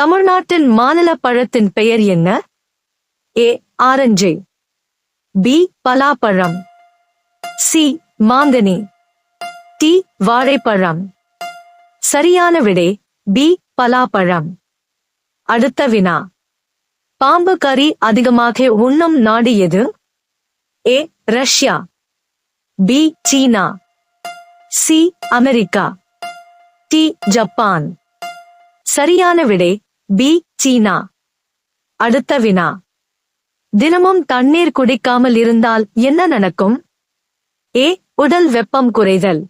தமிழ்நாட்டின் மாநில பழத்தின் பெயர் என்ன? A orange. பி பலாப்பழம். சி மாங்கனி. டி வாழைப்பழம். சரியான விடை பி பலாப்பழம். அடுத்த வினா. பாம்பு கறி அதிகமாக உண்ணும் நாடு எது? A Russia. B China. C America. D Japan. சரியான விடை பி சீனா. அடுத்த வினா. தினமும் தண்ணீர் குடிக்காமல் இருந்தால் என்ன நடக்கும்? ஏ உடல் வெப்பம் குறைதல்.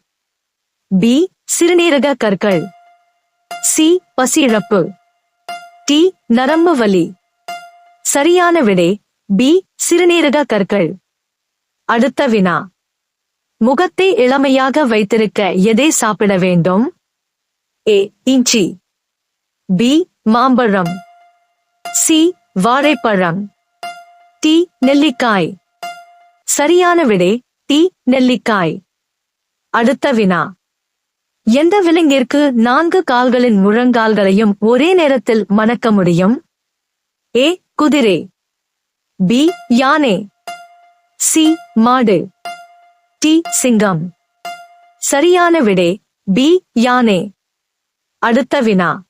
பி சிறுநீரக கற்கள். சி பசியிழப்பு டி நரம்பு வலி. சரியான விடை பி சிறுநீரக கற்கள். அடுத்த வினா. முகத்தை இளமையாக வைத்திருக்க எதை சாப்பிட வேண்டும்? ஏ இஞ்சி. பி மாம்பழம். சி வாழைப்பழம். டி நெல்லிக்காய். சரியான விடை டி நெல்லிக்காய். அடுத்த வினா. எந்த விலங்கிற்கு நான்கு கால்களின் முழங்கால்களையும் ஒரே நேரத்தில் மணக்க முடியும்? ஏ குதிரை. பி யானை. சி மாடு. டி சிங்கம். சரியான விடை பி யானை. அடுத்த வினா.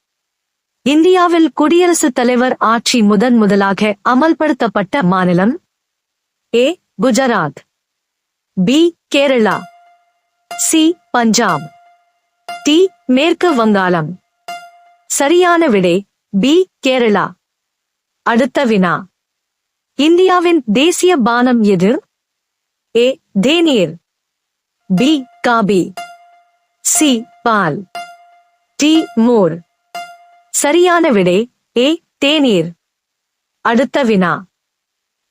இந்தியாவில் குடியரசுத் தலைவர் ஆட்சி முதன் முதலாக அமல்படுத்தப்பட்ட மாநிலம்? A. Gujarat. B. Kerala. C. Punjab. D. மேற்கு வங்காளம். சரியான விடை பி. கேரளா. அடுத்த வினா. இந்தியாவின் தேசிய பானம் எது? ஏ. தேநீர். பி. காபி. சி. பால். டி. மோர். சரியான விடை ஏ தேநீர். அடுத்த வினா.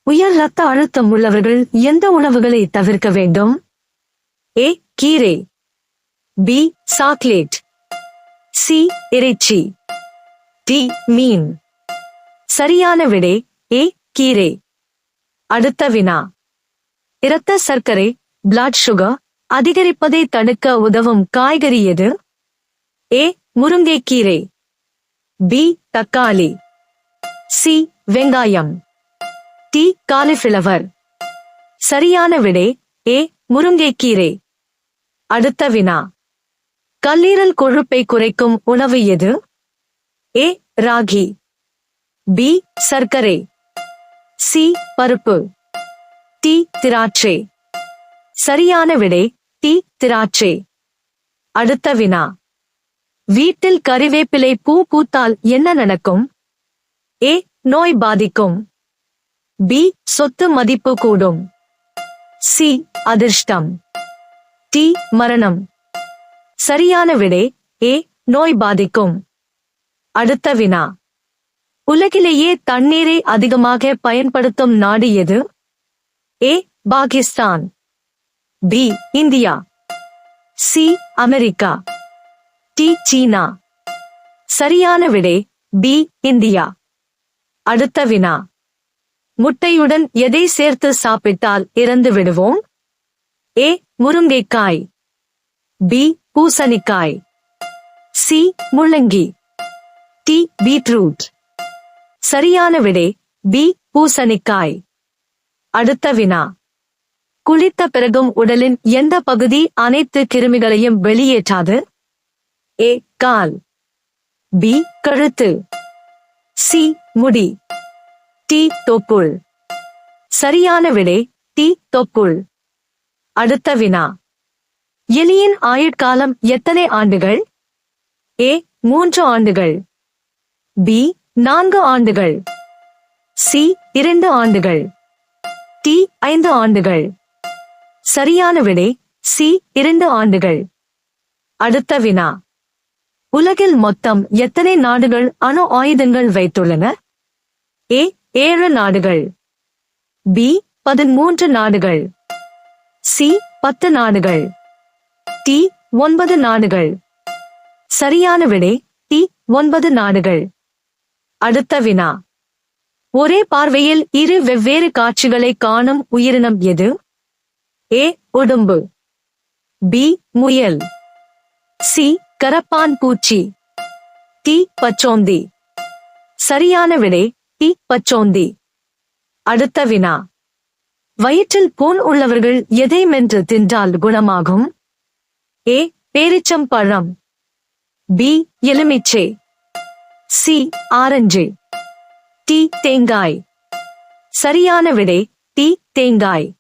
உயர் ரத்த அழுத்தம் உள்ளவர்கள் எந்த உணவுகளை தவிர்க்க வேண்டும்? ஏ கீரை. B chocolate. சி இறைச்சி. டி மீன். சரியான விடை ஏ கீரை. அடுத்த வினா. இரத்த சர்க்கரை பிளட் சுகர் அதிகரிப்பதை தடுக்க உதவும் காய்கறி எது? ஏ முருங்கைக்கீரை பி தக்காளி. சி வெங்காயம். டி காலிஃபிளவர் சரியான விடை ஏ முருங்கைக்கீரை. அடுத்த வினா. கல்லீரல் கொழுப்பை குறைக்கும் உணவு எது? ஏ ராகி. பி சர்க்கரை. சி பருப்பு. டி திராட்சை. சரியான விடை டி திராட்சை. அடுத்த வினா. வீட்டில் கறிவேப்பிலை பூ பூத்தால் என்ன நடக்கும்? ஏ. நோய் பாதிக்கும். பி. சொத்து மதிப்பு கூடும். சி. அதிர்ஷ்டம். டி. மரணம். சரியான விடை ஏ. நோய் பாதிக்கும். அடுத்த வினா. உலகிலேயே தண்ணீரை அதிகமாக பயன்படுத்தும் நாடு எது? A. Pakistan. B. India. C. America. D China. சரியான விடை பி இந்தியா. அடுத்த வினா. முட்டையுடன் எதை சேர்த்து சாப்பிட்டால் இறந்து விடுவோம்? ஏ முருங்கைக்காய். பி பூசணிக்காய். சி முள்ளங்கி. D beetroot. சரியான விடை பி பூசணிக்காய். அடுத்த வினா. குளித்த பிறகும் உடலின் எந்த பகுதி அனைத்து கிருமிகளையும் வெளியேற்றாது? ஏ கால். பி கழுத்து. சி முடி. டி தொப்புள். சரியான விடை டி தொப்புள். அடுத்த வினா. எலியின் ஆயுட்காலம் எத்தனை ஆண்டுகள்? ஏ மூன்று ஆண்டுகள். பி நான்கு ஆண்டுகள். சி இரண்டு ஆண்டுகள். டி ஐந்து ஆண்டுகள். சரியான விடை சி இரண்டு ஆண்டுகள். அடுத்த வினா. உலகில் மொத்தம் எத்தனை நாடுகள் அணு ஆயுதங்கள் வைத்துள்ளன? ஏ ஏழு நாடுகள். பி பதிமூன்று நாடுகள். சி பத்து நாடுகள். டி ஒன்பது நாடுகள். சரியான விடை டி ஒன்பது நாடுகள். அடுத்த வினா. ஒரே பார்வையில் இரு வெவ்வேறு காட்சிகளை காணும் உயிரினம் எது? ஏ உடும்பு. பி முயல். சி கரப்பான் பூச்சி. டி பச்சோந்தி. சரியான விடை டி பச்சோந்தி. அடுத்த வினா. வயிற்றில் பூன் உள்ளவர்கள் எதை மென்று தின்றால் குணமாகும்? ஏ. பேரிச்சம்பழம் பி. எலுமிச்சை. சி. ஆரஞ்சு. டி. தேங்காய். சரியான விடை டி தேங்காய்.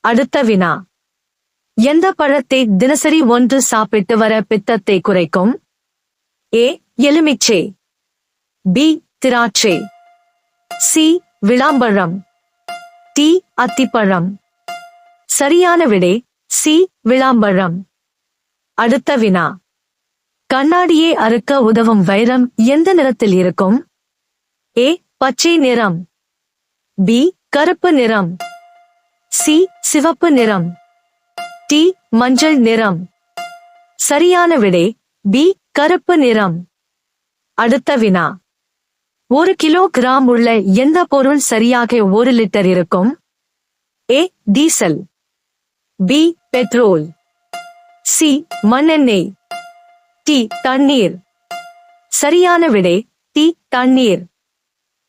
அடுத்த வினா. எந்த பழத்தை தினசரி ஒன்று சாப்பிட்டு வர பித்தத்தை குறைக்கும்? ஏ எலுமிச்சே. பி திராட்சை. சி விளாம்பழம். டி அத்திப்பழம். சரியான விடை சி விளாம்பழம். அடுத்த வினா. கண்ணாடியை அறுக்க உதவும் வைரம் எந்த நிறத்தில் இருக்கும்? ஏ பச்சை நிறம். பி கருப்பு நிறம். சி சிவப்பு நிறம். டி மஞ்சள் நிறம். சரியான விடை பி கருப்பு நிறம். அடுத்த வினா. ஒரு கிலோ கிராம் உள்ள எந்த பொருள் சரியாக ஒரு லிட்டர் இருக்கும்? A diesel. B petrol. C மண்ணெண்ணெய். டி தண்ணீர். சரியான விடை டி தண்ணீர்.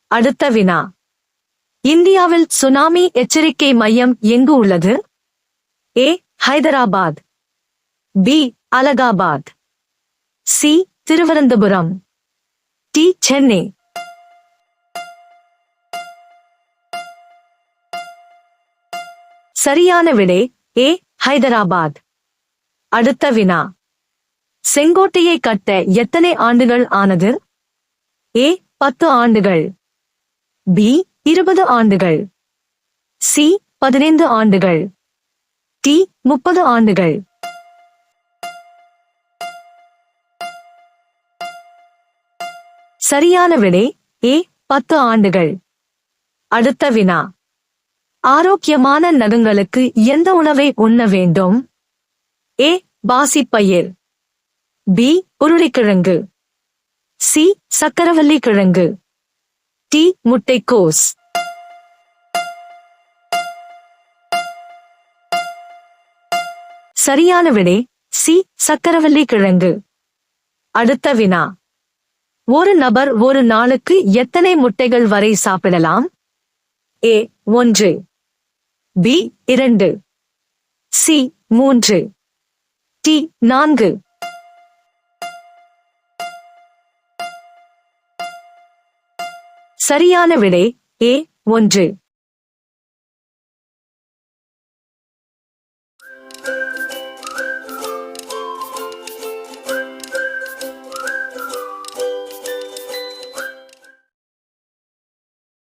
அடுத்த வினா. இந்தியாவில் சுனாமி எச்சரிக்கை மையம் எங்கு உள்ளது? A Hyderabad. B Allahabad. C Thiruvananthapuram. D Chennai. சரியான விடை ஏ ஹைதராபாத். அடுத்த வினா. செங்கோட்டையை கட்ட எத்தனை ஆண்டுகள் ஆனது? ஏ பத்து ஆண்டுகள். பி இருபது ஆண்டுகள். சி பதினைந்து ஆண்டுகள். டி முப்பது ஆண்டுகள். சரியான விடை ஏ பத்து ஆண்டுகள். அடுத்த வினா. ஆரோக்கியமான நகங்களுக்கு எந்த உணவை உண்ண வேண்டும்? ஏ பாசிப்பயிர் பி உருளைக்கிழங்கு. சி சக்கரவள்ளி கிழங்கு. டி முட்டைக்கோஸ். சரியான விடை சி சக்கரவள்ளி கிழங்கு. அடுத்த வினா. ஒரு நபர் ஒரு நாளுக்கு எத்தனை முட்டைகள் வரை சாப்பிடலாம்? ஏ ஒன்று. பி இரண்டு. சி மூன்று. டி நான்கு. சரியான விடை ஏ ஒன்று.